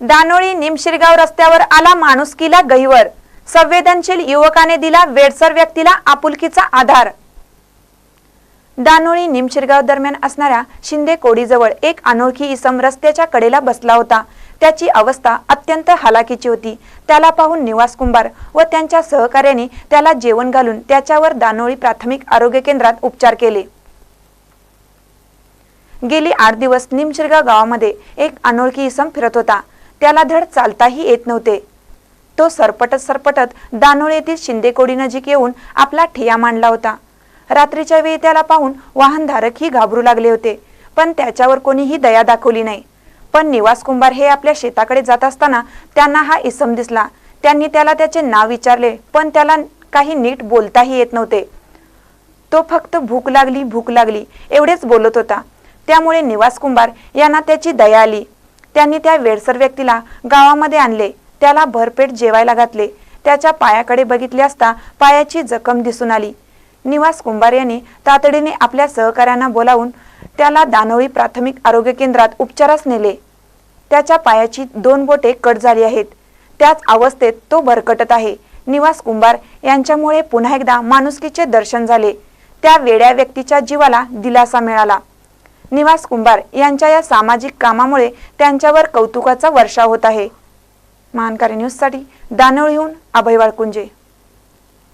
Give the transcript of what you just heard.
दानोळी निमशिरगाव रस्त्यावर आला माणुसकीला गहिवर संवेदनशील युवकाने दिला वेडसर व्यक्तीला आपुलकीचा आधार. दानोळी निमशिरगाव दरम्यान असणाऱ्या शिंदे कोडीजवळ एक अनोळखी इसम रस्त्याच्या कडेला बसला होता. त्याची अवस्था अत्यंत हालाकीची होती. त्याला पाहून निवास कुंभार व त्यांच्या सहकार्याने त्याला जेवण घालून त्याच्यावर दानोळी प्राथमिक आरोग्य केंद्रात उपचार केले. गेली आठ दिवस निमशिरगाव गावामध्ये एक अनोळखी इसम फिरत होता. त्याला धड चालताही येत नव्हते. तो सरपटत सरपटत दानोळ येथील शिंदेकोडी नजीक येऊन आपला ठिया मांडला होता. रात्रीच्या वेळी त्याला पाहून वाहनधारकही घाबरू लागले होते पण त्याच्यावर कोणीही दया दाखवली नाही. पण निवास कुंभार हे आपल्या शेताकडे जात असताना त्यांना हा इसम दिसला. त्यांनी त्याला त्याचे नाव विचारले पण त्याला काही नीट बोलताही येत नव्हते. तो फक्त भूक लागली भूक लागली एवढेच बोलत होता. त्यामुळे निवास कुंभार यांना त्याची दया आली. त्यांनी त्या वेडसर व्यक्तीला गावामध्ये आणले. त्याला भरपेट जेवायला घातले. त्याच्या पायाकडे बघितले असता पायाची जखम दिसून आली. निवास कुंभार यांनी तातडीने आपल्या सहकाऱ्यांना बोलावून त्याला दानोळी प्राथमिक आरोग्य केंद्रात उपचारास नेले. त्याच्या पायाची दोन बोटे कट झाली आहेत. त्याच अवस्थेत तो भरकटत आहे. निवास कुंभार यांच्यामुळे पुन्हा एकदा माणुसकीचे दर्शन झाले. त्या वेड्या व्यक्तीच्या जीवाला दिलासा मिळाला. निवास कुंभार यांच्या या सामाजिक कामामुळे त्यांच्यावर कौतुकाचा वर्षाव होत आहे. महानकारी न्यूजसाठी दानवळीहून अभय वाळकुंजे.